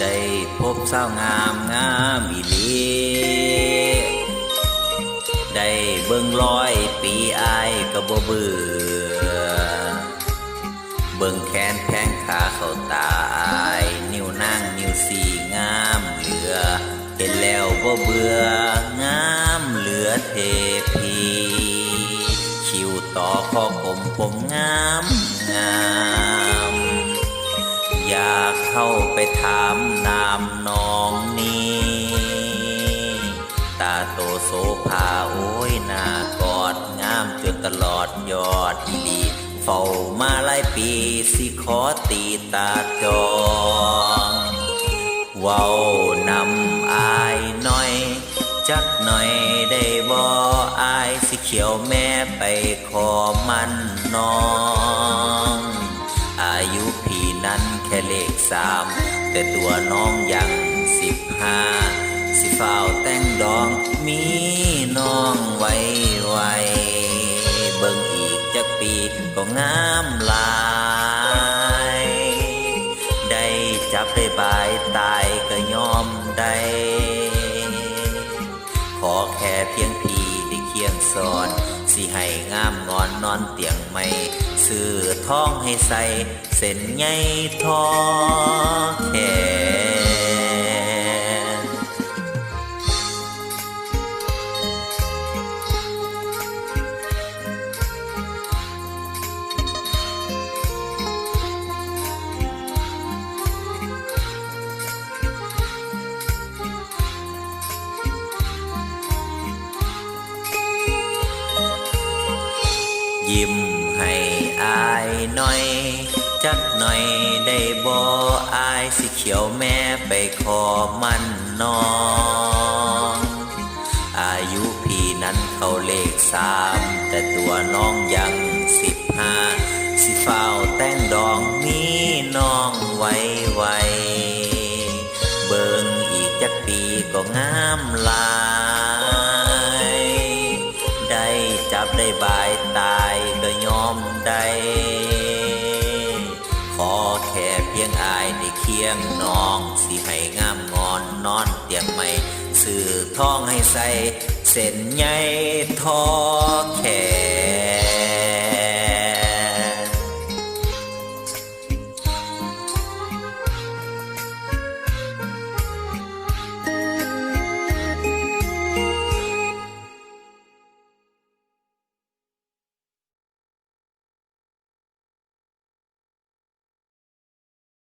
ได้พบสาวงามงามอีหลีได้เบิ่งร้อยปีอายก็บ่เบื่อ เบิ่งแขนแพงขาเขาตาอาย นิ้วนางนิ้วสี่งามเหลือ เห็นแล้วบ่เบื่องามเหลือเทพีคิวต่อข้อกลมผมงามงาม เข้าไปถามนามน้องนี้ตาโตโสภาโอ้ยหน้ากอดงามจนตลอดยอดอีลีเฝ้ามาหลายปีสิขอตีตาจองเว้านำอายหน่อย จักหน่อยได้บ่อายสิเขียวแม่ไปขอมันน้อง แค่เลขสามแต่ตัวน้องยังสิบห้าสิฝ้าแต่งดองมีน้องไว้ไว้เบิ่งอีกจักปีก็งามหลายได้จับได้บายตายก็ยอมได้ขอแค่เพียงพี่ได้เคียงสอนสิให้งาม อนนอนเตียงไม่ซื้อท้องให้ใส่ เส้นใยทอแข ยิ้มให้อายหน่อย จักหน่อยได้บ่อายสิเขียวแม่ไปขอมันน้องอายุพี่นั้นเขาเลขสามแต่ตัวน้องยังสิบห้าสิเฝ้าแต่งดองมีน้องไว้ไวเบิ่งอีกจักปีก็งามลา จับได้บายตายก็ยอมได้ขอแค่เพียงอายได้เคียงน้องสิให้งามงอนนอนเตียงไม่สื่อท้องให้ใส่เส้นใยทอแข